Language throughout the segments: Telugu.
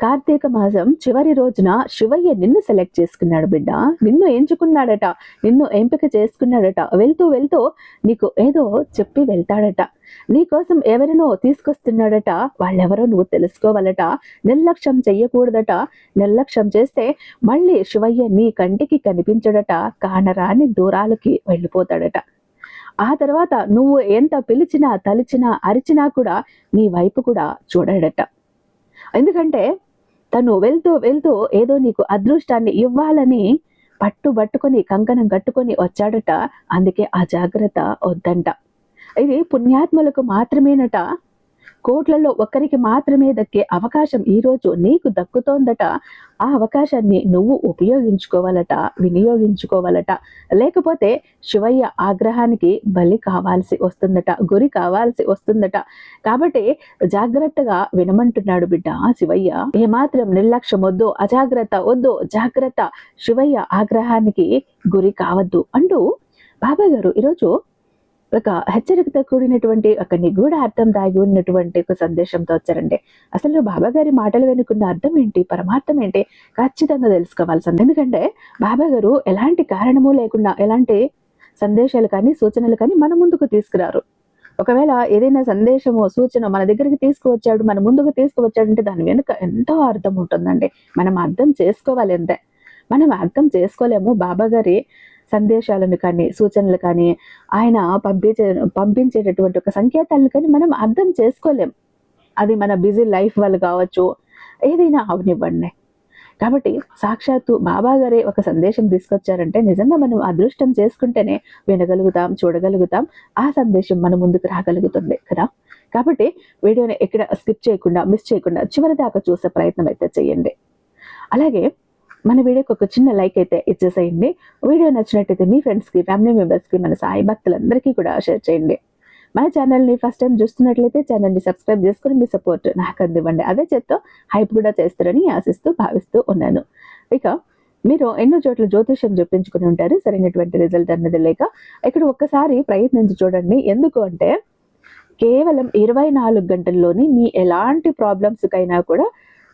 కార్తీక మాసం చివరి రోజున శివయ్య నిన్ను సెలెక్ట్ చేసుకున్నాడు బిడ్డ. నిన్ను ఎంచుకున్నాడట. నిన్ను ఎంపిక చేసుకున్నాడట. వెళ్తూ వెళ్తూ నీకు ఏదో చెప్పి వెళ్తాడట. నీకోసం ఎవరినో తీసుకొస్తున్నాడట. వాళ్ళెవరో నువ్వు తెలుసుకోవాలట. నిర్లక్ష్యం చెయ్యకూడదట. నిర్లక్ష్యం చేస్తే మళ్ళీ శివయ్య నీ కంటికి కనిపించడట. కానరాని దూరాలకి వెళ్ళిపోతాడట. ఆ తర్వాత నువ్వు ఎంత పిలిచినా తలిచినా అరిచినా కూడా నీ వైపు కూడా చూడడట. ఎందుకంటే తను వెళ్తూ వెళ్తూ ఏదో నీకు అదృష్టాన్ని ఇవ్వాలని పట్టు పట్టుకొని కంకణం కట్టుకొని వచ్చాడట. అందుకే ఆ జాగ్రత్త వద్దంట. ఇది పుణ్యాత్ములకు మాత్రమేనట. కోట్లలో ఒక్కరికి మాత్రమే దక్కే అవకాశం ఈరోజు నీకు దక్కుతోందట. ఆ అవకాశాన్ని నువ్వు ఉపయోగించుకోవాలట వినియోగించుకోవాలట. లేకపోతే శివయ్య ఆగ్రహానికి బలి కావాల్సి వస్తుందట గురి కావాల్సి వస్తుందట. కాబట్టి జాగ్రత్తగా వినమంటున్నాడు బిడ్డ శివయ్య. ఏమాత్రం నిర్లక్ష్యం వద్దు అజాగ్రత్త వద్దు జాగ్రత్త శివయ్య ఆగ్రహానికి గురి కావద్దు అంటూ బాబాయ్ గారు ఈరోజు ఒక హెచ్చరికతో కూడినటువంటి ఒక నిగూఢ అర్థం దాగి ఉన్నటువంటి ఒక సందేశంతో వచ్చారండి. అసలు బాబా గారి మాటలు వెనుకున్న అర్థం ఏంటి? పరమార్థం ఏంటి? ఖచ్చితంగా తెలుసుకోవాల్సింది ఎందుకంటే బాబా గారు ఎలాంటి కారణము లేకుండా ఎలాంటి సందేశాలు కానీ సూచనలు కానీ మన ముందుకు తీసుకురారు. ఒకవేళ ఏదైనా సందేశము సూచన మన దగ్గరికి తీసుకువచ్చాడు మన ముందుకు తీసుకువచ్చాడంటే దాని వెనుక ఎంతో అర్థం ఉంటుందండి. మనం అర్థం చేసుకోవాలి అంతే. మనం అర్థం చేసుకోలేము. బాబా గారి సందేశాలను కానీ సూచనలు కానీ ఆయన పంపించే పంపించేటటువంటి ఒక సంకేతాలను కానీ మనం అర్థం చేసుకోలేం. అది మన బిజీ లైఫ్ వల్ల కావచ్చు ఏదైనా అవనివ్వండి. కాబట్టి సాక్షాత్తు బాబాగారే ఒక సందేశం తీసుకొచ్చారంటే నిజంగా మనం అదృష్టం చేసుకుంటేనే వినగలుగుతాం చూడగలుగుతాం ఆ సందేశం మన ముందుకు రాగలుగుతుంది కదా? కాబట్టి వీడియోని ఎక్కడ స్కిప్ చేయకుండా మిస్ చేయకుండా చివరి దాకా చూసే ప్రయత్నం అయితే చేయండి. అలాగే మన వీడియోకి ఒక చిన్న లైక్ అయితే ఇచ్చేసేయండి. వీడియో నచ్చినట్టయితే మీ ఫ్రెండ్స్కి ఫ్యామిలీ మెంబర్స్కి మన సాయి భక్తులందరికీ కూడా షేర్ చేయండి. మన ఛానల్ని ఫస్ట్ టైం చూస్తున్నట్లయితే ఛానల్ని సబ్స్క్రైబ్ చేసుకుని మీ సపోర్ట్ నాకు అందివ్వండి. అదే చేత్తో హైప్ కూడా చేస్తారని ఆశిస్తూ భావిస్తూ ఉన్నాను. ఇక మీరు ఎన్నో చోట్ల జ్యోతిష్యం చూపించుకుని ఉంటారు. సరైనటువంటి రిజల్ట్ అన్నది లేక ఇక్కడ ఒక్కసారి ప్రయత్నించి చూడండి. ఎందుకు అంటే కేవలం ఇరవై నాలుగు గంటల్లోనే మీ ఎలాంటి ప్రాబ్లమ్స్కైనా కూడా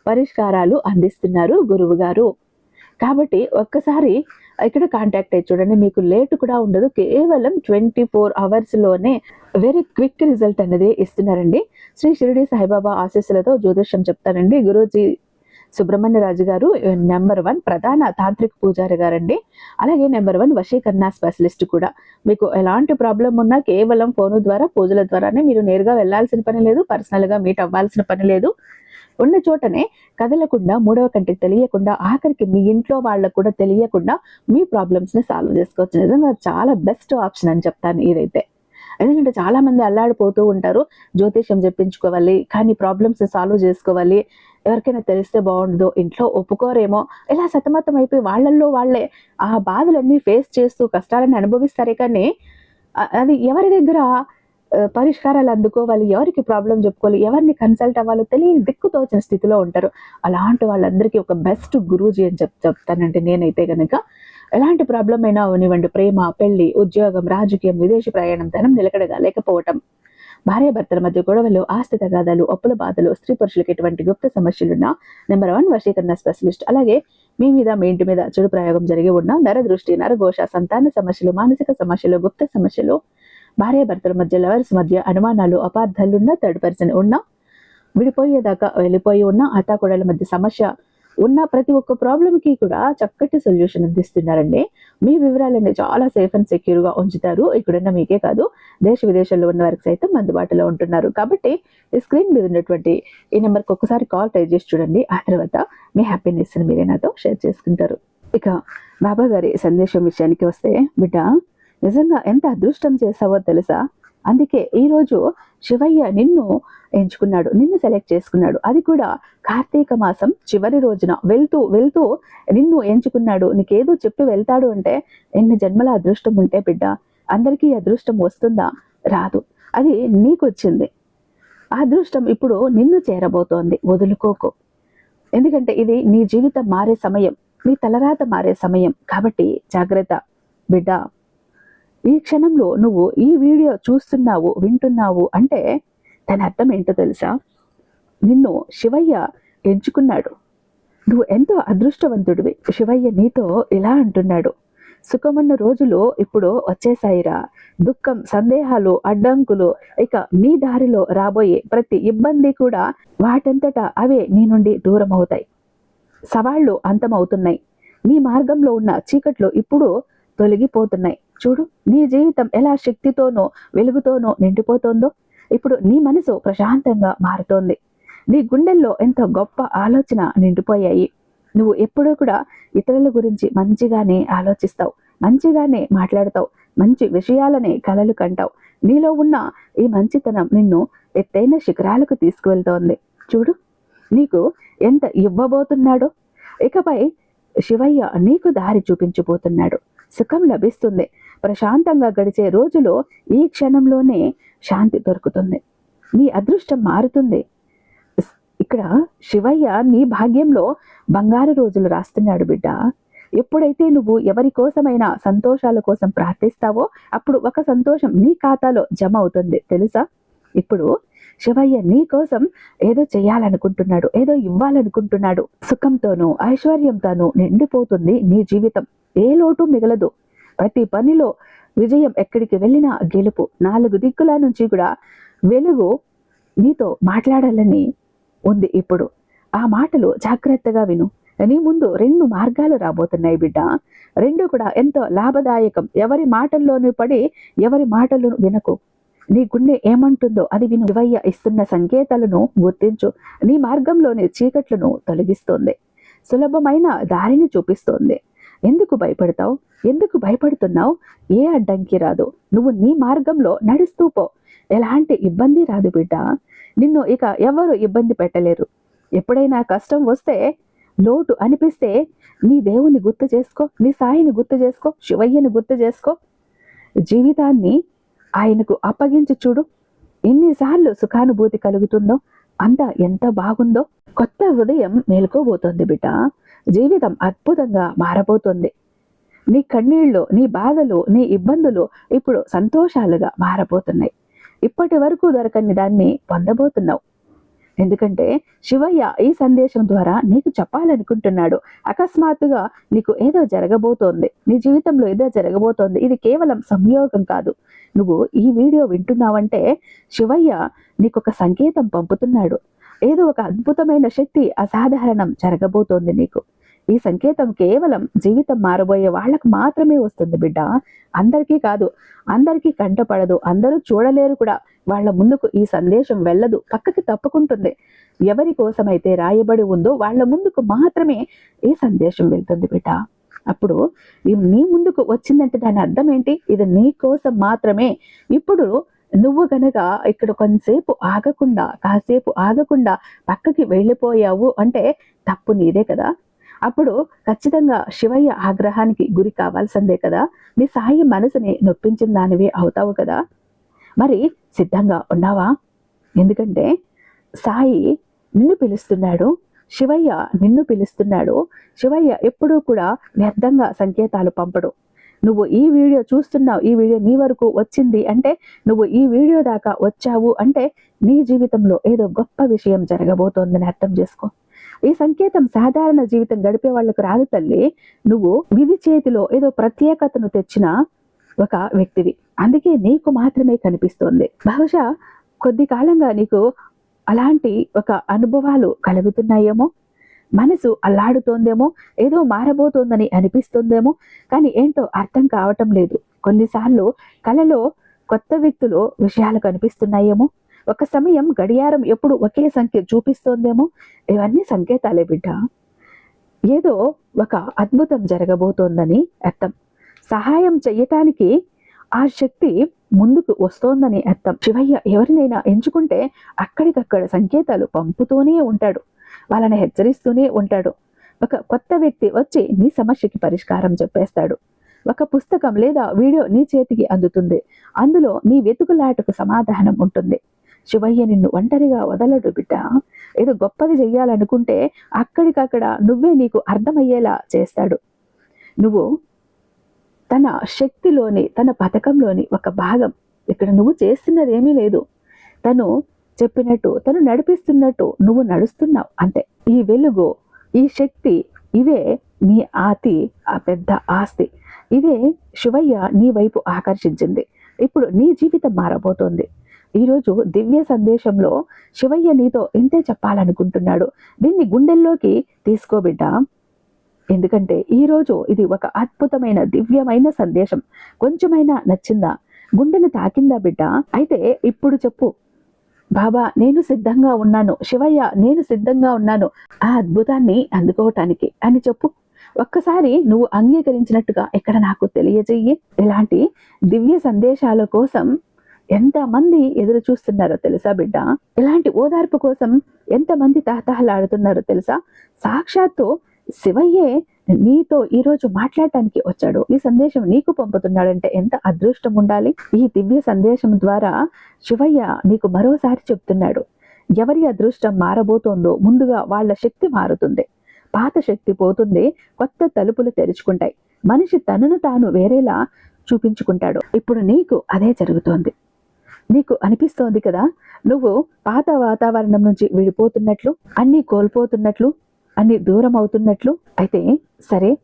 పరిష్కారాలు అందిస్తున్నారు గురువు గారు. కాబట్టి ఒక్కసారి ఇక్కడ కాంటాక్ట్ అయ్యి చూడండి. మీకు లేట్ కూడా ఉండదు. కేవలం ట్వంటీ ఫోర్ అవర్స్లోనే వెరీ క్విక్ రిజల్ట్ అనేది ఇస్తున్నారండి. శ్రీ షిరిడి సాయిబాబా ఆశీస్సులతో జ్యోతిష్యం చెప్తానండి. గురూజీ సుబ్రహ్మణ్య రాజు గారు eh, నెంబర్ వన్ ప్రధాన తాంత్రిక పూజారి గారండి. అలాగే నెంబర్ వన్ వశీకరణ స్పెషలిస్ట్ కూడా. మీకు ఎలాంటి ప్రాబ్లం ఉన్నా కేవలం ఫోను ద్వారా పూజల ద్వారానే మీరు నేరుగా వెళ్ళాల్సిన పని లేదు. పర్సనల్గా మీట్ అవ్వాల్సిన పని లేదు. ఉన్న చోటనే కదలకుండా మూడవ కంటికి తెలియకుండా ఆఖరికి మీ ఇంట్లో వాళ్ళకు కూడా తెలియకుండా మీ ప్రాబ్లమ్స్ని సాల్వ్ చేసుకోవచ్చు. నిజంగా చాలా బెస్ట్ ఆప్షన్ అని చెప్తాను ఇదైతే. ఎందుకంటే చాలా మంది అల్లాడిపోతూ ఉంటారు జ్యోతిష్యం చెప్పించుకోవాలి కానీ ప్రాబ్లమ్స్ సాల్వ్ చేసుకోవాలి ఎవరికైనా తెలిస్తే బాగుండదు ఇంట్లో ఒప్పుకోరేమో ఇలా సతమతం అయిపోయి వాళ్ళల్లో వాళ్ళే ఆ బాధలన్నీ ఫేస్ చేస్తూ కష్టాలను అనుభవిస్తారే కానీ అది ఎవరి దగ్గర పరిష్కారాలు అందుకోవాలి ఎవరికి ప్రాబ్లం చెప్పుకోవాలి ఎవరిని కన్సల్ట్ అవ్వాలో తెలియని దిక్కుతోచిన స్థితిలో ఉంటారు. అలాంటి వాళ్ళందరికీ ఒక బెస్ట్ గురూజీ అని చెప్ చెప్తానంటే నేనైతే కనుక ఎలాంటి ప్రాబ్లం అయినా అవనివ్వండి. ప్రేమ పెళ్ళి ఉద్యోగం రాజకీయం విదేశీ ప్రయాణం ధనం నిలకడగా లేకపోవటం. భార్యాభర్తల మధ్య గొడవలు ఆస్తి తగాదాలు అప్పుల బాధలు స్త్రీ పురుషులకు ఎటువంటి గుప్త సమస్యలున్నా నెంబర్ వన్ వశీకరణ స్పెషలిస్ట్ అలాగే మీ మీద మీ ఇంటి మీద చెడు ప్రయోగం జరిగి ఉన్న నరదృష్టి నరఘోష సంతాన సమస్యలు మానసిక సమస్యలు గుప్త సమస్యలు భార్యాభర్తల మధ్య లవర్స్ మధ్య అనుమానాలు అపార్థాలున్నా థర్డ్ పర్సన్ ఉన్నా విడిపోయేదాకా వెళ్ళిపోయి ఉన్న అత్తాకోడల మధ్య సమస్య ఉన్న ప్రతి ఒక్క ప్రాబ్లంకి కూడా చక్కటి సొల్యూషన్ అందిస్తున్నారండి. మీ వివరాలన్నీ చాలా సేఫ్ అండ్ సెక్యూర్గా ఉంచుతారు. ఇక్కడున్న మీకే కాదు దేశ విదేశాల్లో ఉన్న వారికి సైతం అందుబాటులో ఉంటున్నారు. కాబట్టి ఈ స్క్రీన్ మీద ఉన్నటువంటి ఈ నెంబర్కి ఒక్కసారి కాల్ టైప్ చేసి చూడండి. ఆ తర్వాత మీ హ్యాపీనెస్ని మీరే నాతో షేర్ చేసుకుంటారు. ఇక బాబా గారి సందేశం విషయానికి వస్తే బిడ్డ నిజంగా ఎంత అదృష్టం చేసావో తెలుసా? అందుకే ఈరోజు శివయ్య నిన్ను ఎంచుకున్నాడు నిన్ను సెలెక్ట్ చేసుకున్నాడు. అది కూడా కార్తీక మాసం చివరి రోజున. వెళ్తూ వెళ్తూ నిన్ను ఎంచుకున్నాడు. నీకేదో చెప్పి వెళ్తాడు అంటే ఎన్ని జన్మల అదృష్టం ఉంటే బిడ్డ అందరికీ అదృష్టం వస్తుందా? రాదు. అది నీకు వచ్చింది ఆ అదృష్టం ఇప్పుడు నిన్ను చేరబోతోంది. వదులుకోకు. ఎందుకంటే ఇది నీ జీవితం మారే సమయం. నీ తలరాత మారే సమయం. కాబట్టి జాగ్రత్త బిడ్డ. ఈ క్షణంలో నువ్వు ఈ వీడియో చూస్తున్నావు వింటున్నావు అంటే దాని అర్థం ఏంటో తెలుసా? నిన్ను శివయ్య ఎంచుకున్నాడు. నువ్వు ఎంతో అదృష్టవంతుడివి. శివయ్య నీతో ఇలా అంటున్నాడు. సుఖమన్న రోజులు ఇప్పుడు వచ్చేసాయిరా దుఃఖం సందేహాలు అడ్డంకులు ఇక నీ దారిలో రాబోయే ప్రతి ఇబ్బంది కూడా వాటంతటా అవే నీ నుండి దూరం అవుతాయి సవాళ్ళు అంతమవుతున్నాయి. నీ మార్గంలో ఉన్న చీకట్లు ఇప్పుడు తొలగిపోతున్నాయి. చూడు నీ జీవితం ఎలా శక్తితోనో వెలుగుతోనో నిండిపోతోందో ఇప్పుడు నీ మనసు ప్రశాంతంగా మారుతోంది. నీ గుండెల్లో ఎంతో గొప్ప ఆలోచన నిండిపోయాయి. నువ్వు ఎప్పుడూ కూడా ఇతరుల గురించి మంచిగానే ఆలోచిస్తావు మంచిగానే మాట్లాడతావు మంచి విషయాలనే కలలు కంటావు. నీలో ఉన్న ఈ మంచితనం నిన్ను ఎత్తైన శిఖరాలకు తీసుకువెళ్తోంది. చూడు నీకు ఎంత ఇవ్వబోతున్నాడో. ఇకపై శివయ్య నీకు దారి చూపించబోతున్నాడు. సుఖం లభిస్తుంది. ప్రశాంతంగా గడిచే రోజులో ఈ క్షణంలోనే శాంతి దొరుకుతుంది. నీ అదృష్టం మారుతుంది. ఇక్కడ శివయ్య నీ భాగ్యంలో బంగారు రోజులు రాస్తున్నాడు బిడ్డ. ఎప్పుడైతే నువ్వు ఎవరి కోసమైనా సంతోషాల కోసం ప్రార్థిస్తావో అప్పుడు ఒక సంతోషం నీ ఖాతాలో జమ అవుతుంది. తెలుసా? ఇప్పుడు శివయ్య నీ కోసం ఏదో చేయాలనుకుంటున్నాడు ఏదో ఇవ్వాలనుకుంటున్నాడు. సుఖంతోనూ ఐశ్వర్యంతోనూ నిండిపోతుంది నీ జీవితం. ఏ లోటు మిగలదు. ప్రతి పనిలో విజయం ఎక్కడికి వెళ్ళినా గెలుపు నాలుగు దిక్కుల నుంచి కూడా వెలుగు నీతో మాట్లాడాలని ఉంది ఇప్పుడు. ఆ మాటలు జాగ్రత్తగా విను. నీ ముందు రెండు మార్గాలు రాబోతున్నాయి బిడ్డ. రెండు కూడా ఎంతో లాభదాయకం. ఎవరి మాటల్లోనూ పడి ఎవరి మాటలను వినకు. నీ గుండె ఏమంటుందో అది విను. శివయ్య ఇస్తున్న సంకేతాలను గుర్తించు. నీ మార్గంలోని చీకట్లను తొలగిస్తోంది. సులభమైన దారిని చూపిస్తోంది. ఎందుకు భయపడతావు? ఎందుకు భయపడుతున్నావు? ఏ అడ్డంకి రాదు. నువ్వు నీ మార్గంలో నడుస్తూ పో. ఎలాంటి ఇబ్బంది రాదు బిడ్డ. నిన్ను ఇక ఎవరు ఇబ్బంది పెట్టలేరు. ఎప్పుడైనా కష్టం వస్తే లోటు అనిపిస్తే నీ దేవుని గుర్తు చేసుకో నీ సాయిని గుర్తు చేసుకో శివయ్యని గుర్తు చేసుకో. జీవితాన్ని ఆయనకు అప్పగించి చూడు. ఎన్నిసార్లు సుఖానుభూతి కలుగుతుందో అంత ఎంత బాగుందో కొత్త ఉదయం మేలుకోబోతోంది బిడ్డ. జీవితం అద్భుతంగా మారబోతోంది. నీ కన్నీళ్ళు నీ బాధలు నీ ఇబ్బందులు ఇప్పుడు సంతోషాలుగా మారబోతున్నాయి. ఇప్పటి వరకు దొరకని దాన్ని పొందబోతున్నావు. ఎందుకంటే శివయ్య ఈ సందేశం ద్వారా నీకు చెప్పాలనుకుంటున్నాడు. అకస్మాత్తుగా నీకు ఏదో జరగబోతోంది. నీ జీవితంలో ఏదో జరగబోతోంది. ఇది కేవలం సంయోగం కాదు. నువ్వు ఈ వీడియో వింటున్నావంటే శివయ్య నీకు ఒక సంకేతం పంపుతున్నాడు. ఏదో ఒక అద్భుతమైన శక్తి అసాధారణం జరగబోతోంది నీకు. ఈ సంకేతం కేవలం జీవితం మారబోయే వాళ్ళకు మాత్రమే వస్తుంది బిడ్డ. అందరికీ కాదు అందరికీ కంటపడదు అందరూ చూడలేరు కూడా. వాళ్ళ ముందుకు ఈ సందేశం వెళ్ళదు పక్కకి తప్పుకుంటుంది. ఎవరి కోసమైతే రాయబడి ఉందో వాళ్ళ ముందుకు మాత్రమే ఈ సందేశం వెళ్తుంది బిడ్డ. అప్పుడు నీ ముందుకు వచ్చిందంటే దాని అర్థం ఏంటి? ఇది నీ కోసం మాత్రమే. ఇప్పుడు నువ్వు గనక ఇక్కడ కొంతసేపు ఆగకుండా కాసేపు ఆగకుండా పక్కకి వెళ్ళిపోయావు అంటే తప్పు నీదే కదా. అప్పుడు ఖచ్చితంగా శివయ్య ఆగ్రహానికి గురి కావాల్సిందే కదా. నీ సాయి మనసుని నొప్పించిన దానివి అవుతావు కదా. మరి సిద్ధంగా ఉన్నావా? ఎందుకంటే సాయి నిన్ను పిలుస్తున్నాడు శివయ్య నిన్ను పిలుస్తున్నాడు శివయ్య ఎప్పుడూ కూడా వ్యర్థంగా సంకేతాలు పంపడు. నువ్వు ఈ వీడియో చూస్తున్నావు ఈ వీడియో నీ వరకు వచ్చింది అంటే నువ్వు ఈ వీడియో దాకా వచ్చావు అంటే నీ జీవితంలో ఏదో గొప్ప విషయం జరగబోతోందని అర్థం చేసుకో. ఈ సంకేతం సాధారణ జీవితం గడిపే వాళ్ళకు రాదు తల్లి. నువ్వు విధి చేతిలో ఏదో ప్రత్యేకతను తెచ్చిన ఒక వ్యక్తివి. అందుకే నీకు మాత్రమే కనిపిస్తోంది. బహుశా కొద్ది కాలంగా నీకు అలాంటి ఒక అనుభవాలు కలుగుతున్నాయేమో? మనసు అల్లాడుతోందేమో? ఏదో మారబోతోందని అనిపిస్తుందేమో? కానీ ఏంటో అర్థం కావటం లేదు. కొన్నిసార్లు కలలో కొత్త వ్యక్తులు విషయాలు కనిపిస్తున్నాయేమో? ఒక సమయం గడియారం ఎప్పుడు ఒకే సంఖ్య చూపిస్తోందేమో? ఇవన్నీ సంకేతాలే బిడ్డ. ఏదో ఒక అద్భుతం జరగబోతోందని అర్థం. సహాయం చెయ్యటానికి ఆ శక్తి ముందుకు వస్తోందని అర్థం. శివయ్య ఎవరినైనా ఎంచుకుంటే అక్కడికక్కడ సంకేతాలు పంపుతూనే ఉంటాడు. వాళ్ళని హెచ్చరిస్తూనే ఉంటాడు. ఒక కొత్త వ్యక్తి వచ్చి నీ సమస్యకి పరిష్కారం చెప్పేస్తాడు. ఒక పుస్తకం లేదా వీడియో నీ చేతికి అందుతుంది. అందులో నీ వెతుకులాటకు సమాధానం ఉంటుంది. శివయ్య నిన్ను ఒంటరిగా వదలడు బిడ్డ. ఏదో గొప్పది చెయ్యాలనుకుంటే అక్కడికక్కడ నువ్వే నీకు అర్థమయ్యేలా చేస్తాడు. నువ్వు తన శక్తిలోని తన పథకంలోని ఒక భాగం. ఇక్కడ నువ్వు చేస్తున్నది ఏమీ లేదు. తను చెప్పినట్టు తను నడిపిస్తున్నట్టు నువ్వు నడుస్తున్నావు అంతే. ఈ వెలుగు ఈ శక్తి ఇవే నీ ఆతి ఆ పెద్ద ఆస్తి. ఇదే శివయ్య నీ వైపు ఆకర్షించింది. ఇప్పుడు నీ జీవితం మారబోతోంది. ఈరోజు దివ్య సందేశంలో శివయ్య నీతో ఇంతే చెప్పాలనుకుంటున్నాడు. దీన్ని గుండెల్లోకి తీసుకోబిడ్డా ఎందుకంటే ఈరోజు ఇది ఒక అద్భుతమైన దివ్యమైన సందేశం. కొంచెమైనా నచ్చిందా? గుండెను తాకిందా బిడ్డ? అయితే ఇప్పుడు చెప్పు. బాబా నేను సిద్ధంగా ఉన్నాను. శివయ్య నేను సిద్ధంగా ఉన్నాను. ఆ అద్భుతాన్ని అందుకోవటానికి అని చెప్పు. ఒక్కసారి నువ్వు అంగీకరించినట్టుగా ఇక్కడ నాకు తెలియజేయి ఇలాంటి దివ్య సందేశాల కోసం ఎంతమంది ఎదురు చూస్తున్నారో తెలుసా బిడ్డ? ఇలాంటి ఓదార్పు కోసం ఎంతమంది తహతహలాడుతున్నారో తెలుసా? సాక్షాత్తు శివయ్యే నీతో ఈ రోజు మాట్లాడటానికి వచ్చాడు. ఈ సందేశం నీకు పంపుతున్నాడంటే ఎంత అదృష్టం ఉండాలి? ఈ దివ్య సందేశం ద్వారా శివయ్య నీకు మరోసారి చెప్తున్నాడు. ఎవరి అదృష్టం మారబోతోందో ముందుగా వాళ్ళ శక్తి మారుతుంది. పాత శక్తి పోతుంది కొత్త తలుపులు తెరుచుకుంటాయి. మనిషి తనను తాను వేరేలా చూపించుకుంటాడు. ఇప్పుడు నీకు అదే జరుగుతోంది. నీకు అనిపిస్తోంది కదా? నువ్వు పాత వాతావరణం నుంచి విడిపోతున్నట్లు అన్నీ కోల్పోతున్నట్లు అన్ని దూరం అవుతున్నట్లు? అయితే సరే.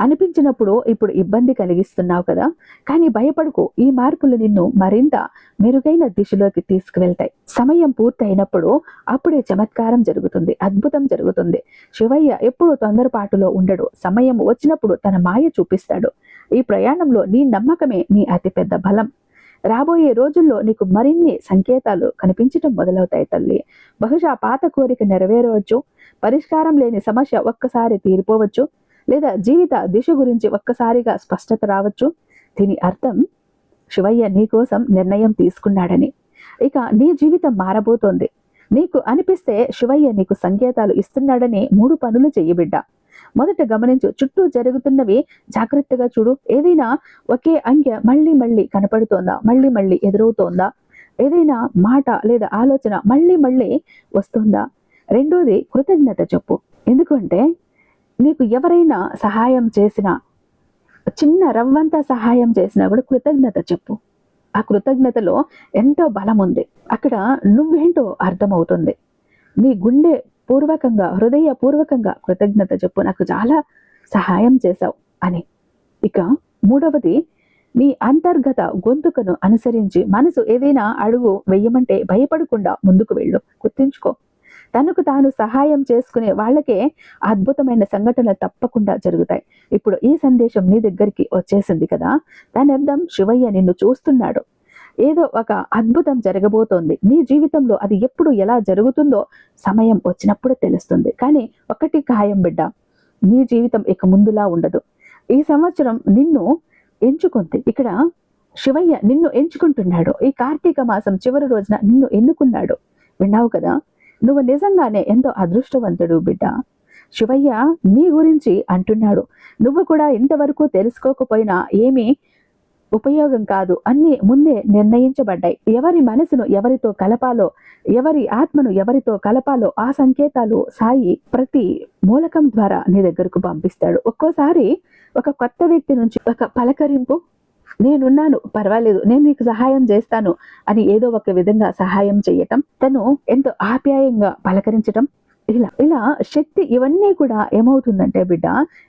అనిపించినప్పుడు ఇప్పుడు ఇబ్బంది కలిగిస్తున్నావు కదా? కానీ భయపడుకు. ఈ మార్పులు నిన్ను మరింత మెరుగైన దిశలోకి తీసుకువెళ్తాయి. సమయం పూర్తయినప్పుడు అప్పుడే చమత్కారం జరుగుతుంది అద్భుతం జరుగుతుంది. శివయ్య ఎప్పుడు తొందరపాటులో ఉండడు. సమయం వచ్చినప్పుడు తన మాయ చూపిస్తాడు. ఈ ప్రయాణంలో నీ నమ్మకమే నీ అతిపెద్ద బలం. రాబోయే రోజుల్లో నీకు మరిన్ని సంకేతాలు కనిపించటం మొదలవుతాయి తల్లి. బహుశా పాత కోరిక నెరవేరవచ్చు పరిష్కారం లేని సమస్య ఒక్కసారి తీరిపోవచ్చు లేదా జీవిత దిశ గురించి ఒక్కసారిగా స్పష్టత రావచ్చు. దీని అర్థం శివయ్య నీకోసం నిర్ణయం తీసుకున్నాడని. ఇక నీ జీవితం మారబోతోంది. నీకు అనిపిస్తే శివయ్య నీకు సంకేతాలు ఇస్తున్నాడని మూడు పనులు చెయ్యబిడ్డ మొదట గమనించు చుట్టూ జరుగుతున్నవి జాగ్రత్తగా చూడు. ఏదైనా ఒకే అంకె మళ్ళీ మళ్ళీ కనపడుతోందా? మళ్ళీ మళ్ళీ ఎదురవుతోందా? ఏదైనా మాట లేదా ఆలోచన మళ్ళీ మళ్ళీ వస్తుందా? రెండోది కృతజ్ఞత చెప్పు. ఎందుకంటే నీకు ఎవరైనా సహాయం చేసినా చిన్న రవ్వంతా సహాయం చేసినా కూడా కృతజ్ఞత చెప్పు. ఆ కృతజ్ఞతలో ఎంతో బలం ఉంది అక్కడ నువ్వేంటో అర్థమవుతుంది. నీ గుండె పూర్వకంగా హృదయ పూర్వకంగా కృతజ్ఞత చెప్పు. నాకు చాలా సహాయం చేశావు అని. ఇక మూడవది మీ అంతర్గత గొంతుకను అనుసరించి మనసు ఏదైనా అడుగు వెయ్యమంటే భయపడకుండా ముందుకు వెళ్ళు. గుర్తుంచుకో. తనకు తాను సహాయం చేసుకునే వాళ్ళకే అద్భుతమైన సంఘటనలు తప్పకుండా జరుగుతాయి. ఇప్పుడు ఈ సందేశం నీ దగ్గరికి వచ్చేసింది కదా? దాని అర్థం శివయ్య నిన్ను చూస్తున్నాడు. ఏదో ఒక అద్భుతం జరగబోతోంది. నీ జీవితంలో అది ఎప్పుడు ఎలా జరుగుతుందో సమయం వచ్చినప్పుడు తెలుస్తుంది. కానీ ఒకటి ఖాయం బిడ్డ నీ జీవితం ఇక ముందులా ఉండదు. ఈ సంవత్సరం నిన్ను ఎంచుకుంది. ఇక్కడ శివయ్య నిన్ను ఎంచుకుంటున్నాడు. ఈ కార్తీక మాసం చివరి రోజున నిన్ను ఎన్నుకున్నాడు. విన్నావు కదా? నువ్వు నిజంగానే ఎంతో అదృష్టవంతుడు బిడ్డ. శివయ్య నీ గురించి అంటున్నాడు. నువ్వు కూడా ఇంతవరకు తెలుసుకోకపోయినా ఏమీ ఉపయోగం కాదు. అన్ని ముందే నిర్ణయించబడ్డాయి. ఎవరి మనసును ఎవరితో కలపాలో ఎవరి ఆత్మను ఎవరితో కలపాలో ఆ సంకేతాలు సాయి ప్రతి మూలకం ద్వారా నీ దగ్గరకు పంపిస్తాడు. ఒక్కోసారి ఒక కొత్త వ్యక్తి నుంచి ఒక పలకరింపు నేనున్నాను పర్వాలేదు నేను నీకు సహాయం చేస్తాను అని ఏదో ఒక విధంగా సహాయం చేయటం తను ఎంతో ఆప్యాయంగా పలకరించటం ఇలా ఇలా శక్తి ఇవన్నీ కూడా ఏమవుతుందంటే బిడ్డ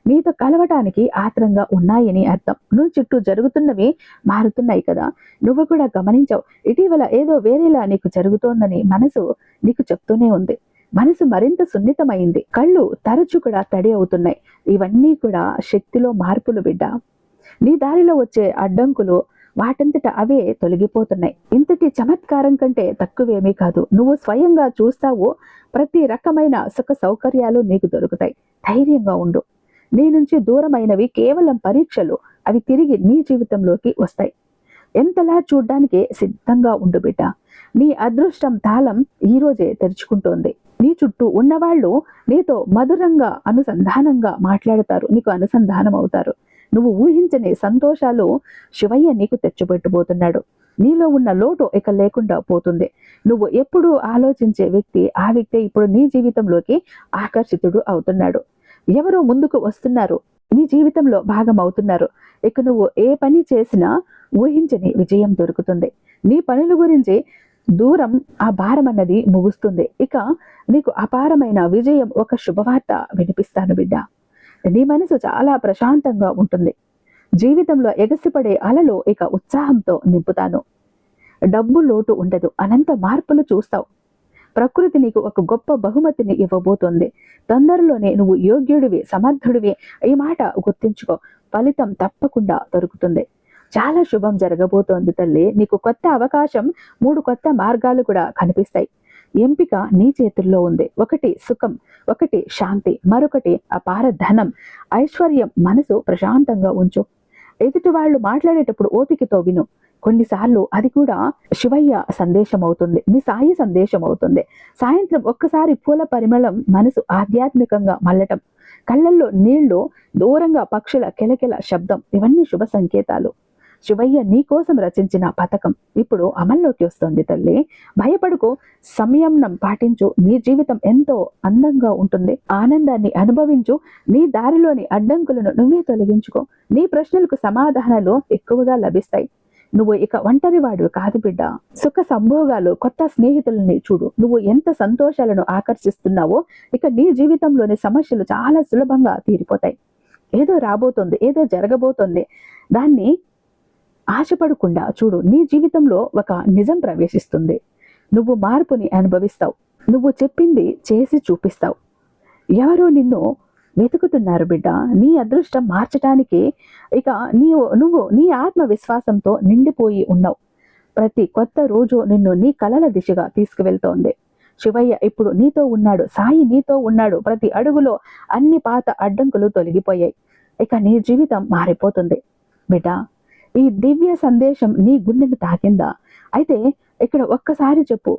నీతో కలవటానికి ఆత్రంగా ఉన్నాయని అర్థం. నువ్వు చుట్టూ జరుగుతున్నవి మారుతున్నాయి కదా. నువ్వు కూడా గమనించావు. ఇటీవల ఏదో వేరేలా నీకు జరుగుతోందని మనసు నీకు చెప్తూనే ఉంది. మనసు మరింత సున్నితమైంది. కళ్ళు తరచు కూడా తడి అవుతున్నాయి. ఇవన్నీ కూడా శక్తిలో మార్పులు బిడ్డ. నీ దారిలో వచ్చే అడ్డంకులు వాటంతట అవే తొలగిపోతున్నాయి. ఇంతటి చమత్కారం కంటే తక్కువేమీ కాదు. నువ్వు స్వయంగా చూస్తావు ప్రతి రకమైన సుఖ సౌకర్యాలు నీకు దొరుకుతాయి. ధైర్యంగా ఉండు. నీ నుంచి దూరమైనవి కేవలం పరీక్షలు. అవి తిరిగి నీ జీవితంలోకి వస్తాయి. ఎంతలా చూడ్డానికి సిద్ధంగా ఉండు బిడ్డ. నీ అదృష్టం తాళం ఈ రోజే తెరుచుకుంటోంది. నీ చుట్టూ ఉన్నవాళ్ళు నీతో మధురంగా అనుసంధానంగా మాట్లాడతారు. నీకు అనుసంధానం అవుతారు నువ్వు ఊహించని సంతోషాలు శివయ్య నీకు తెచ్చిపెట్టబోతున్నాడు. నీలో ఉన్న లోటు ఇక లేకుండా పోతుంది. నువ్వు ఎప్పుడు ఆలోచించే వ్యక్తి ఆ వ్యక్తి ఇప్పుడు నీ జీవితంలోకి ఆకర్షితుడు అవుతున్నాడు. ఎవరో ముందుకు వస్తున్నారు. నీ జీవితంలో భాగం అవుతున్నారు ఇక నువ్వు ఏ పని చేసినా ఊహించని విజయం దొరుకుతుంది. నీ పనుల గురించి దూరం ఆ భారం అన్నది ముగుస్తుంది. ఇక నీకు అపారమైన విజయం ఒక శుభవార్త వినిపిస్తాను బిడ్డ. నీ మనసు చాలా ప్రశాంతంగా ఉంటుంది. జీవితంలో ఎగసిపడే అలలో ఇక ఉత్సాహంతో నింపుతాను. డబ్బు లోటు ఉండదు అనంత మార్పులు చూస్తావు. ప్రకృతి నీకు ఒక గొప్ప బహుమతిని ఇవ్వబోతోంది. తొందరలోనే నువ్వు యోగ్యుడివి సమర్థుడివి. ఈ మాట గుర్తించుకో ఫలితం తప్పకుండా దొరుకుతుంది. చాలా శుభం జరగబోతోంది తల్లి నీకు కొత్త అవకాశం మూడు కొత్త మార్గాలు కూడా కనిపిస్తాయి. ఎంపిక నీ చేతుల్లో ఉంది. ఒకటి సుఖం ఒకటి శాంతి మరొకటి అపార ధనం. ఐశ్వర్యం మనసు ప్రశాంతంగా ఉంచు. ఎదుటి వాళ్ళు మాట్లాడేటప్పుడు ఓపికతో విను. కొన్నిసార్లు అది కూడా శివయ్య సందేశం అవుతుంది నీ సాయి సందేశం అవుతుంది సాయంత్రం ఒక్కసారి పూల పరిమళం మనసు ఆధ్యాత్మికంగా మల్లటం. కళ్ళల్లో నీళ్ళు దూరంగా పక్షుల కెలకెల శబ్దం. ఇవన్నీ శుభ సంకేతాలు. శివయ్య నీ కోసం రచించిన పథకం ఇప్పుడు అమల్లోకి వస్తుంది తల్లి. భయపడుకు సంయమనం పాటించు నీ జీవితం ఎంతో అందంగా ఉంటుంది. ఆనందాన్ని అనుభవించు నీ దారిలోని అడ్డంకులను నువ్వే తొలగించుకో. నీ ప్రశ్నలకు సమాధానాలు ఎక్కువగా లభిస్తాయి. నువ్వు ఇక ఒంటరి వాడు కాదు బిడ్డ. సుఖ సంభోగాలు కొత్త స్నేహితులని చూడు. నువ్వు ఎంత సంతోషాలను ఆకర్షిస్తున్నావో ఇక నీ జీవితంలోని సమస్యలు చాలా సులభంగా తీరిపోతాయి. ఏదో రాబోతోంది ఏదో జరగబోతోంది. దాన్ని ఆశపడకుండా చూడు నీ జీవితంలో ఒక నిజం ప్రవేశిస్తుంది. నువ్వు మార్పుని అనుభవిస్తావు. నువ్వు చెప్పింది చేసి చూపిస్తావు. ఎవరో నిన్ను వెతుకుతున్నారు బిడ్డ. నీ అదృష్టం మార్చటానికి ఇక నీవు నువ్వు నీ ఆత్మవిశ్వాసంతో నిండిపోయి ఉన్నావు. ప్రతి కొత్త రోజు నిన్ను నీ కలల దిశగా తీసుకువెళ్తోంది. శివయ్య ఇప్పుడు నీతో ఉన్నాడు. సాయి నీతో ఉన్నాడు. ప్రతి అడుగులో అన్ని పాత అడ్డంకులు తొలగిపోయాయి. ఇక నీ జీవితం మారిపోతుంది. బిడ్డ ఈ దివ్య సందేశం నీ గుండెను తాకిందా? అయితే ఇక్కడ ఒక్కసారి చెప్పు.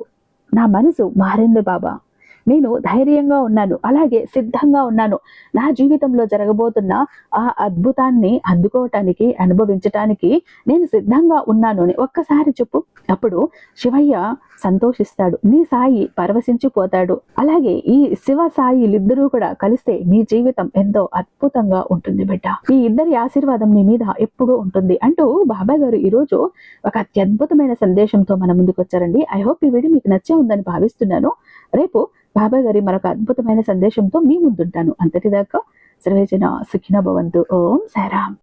నా మనసు మారింది బాబా. నేను ధైర్యంగా ఉన్నాను అలాగే సిద్ధంగా ఉన్నాను. నా జీవితంలో జరగబోతున్న ఆ అద్భుతాన్ని అందుకోవటానికి అనుభవించటానికి నేను సిద్ధంగా ఉన్నాను అని ఒక్కసారి చెప్పు. అప్పుడు శివయ్య సంతోషిస్తాడు. నీ సాయి పరవశించిపోతాడు. అలాగే ఈ శివ సాయిలిద్దరూ కూడా కలిస్తే నీ జీవితం ఎంతో అద్భుతంగా ఉంటుంది బిడ్డ. ఈ ఇద్దరి ఆశీర్వాదం నీ మీద ఎప్పుడూ ఉంటుంది అంటూ బాబా గారు ఈరోజు ఒక అత్యద్భుతమైన సందేశంతో మన ముందుకు వచ్చారండి ఐ హోప్ ఈ వీడియో మీకు నచ్చే ఉందని భావిస్తున్నాను. రేపు బాబా గారి మరొక అద్భుతమైన సందేశంతో మీ ముందుంటాను అంతటిదాకా సర్వేజన సుఖిన భవంతు ఓం సారాం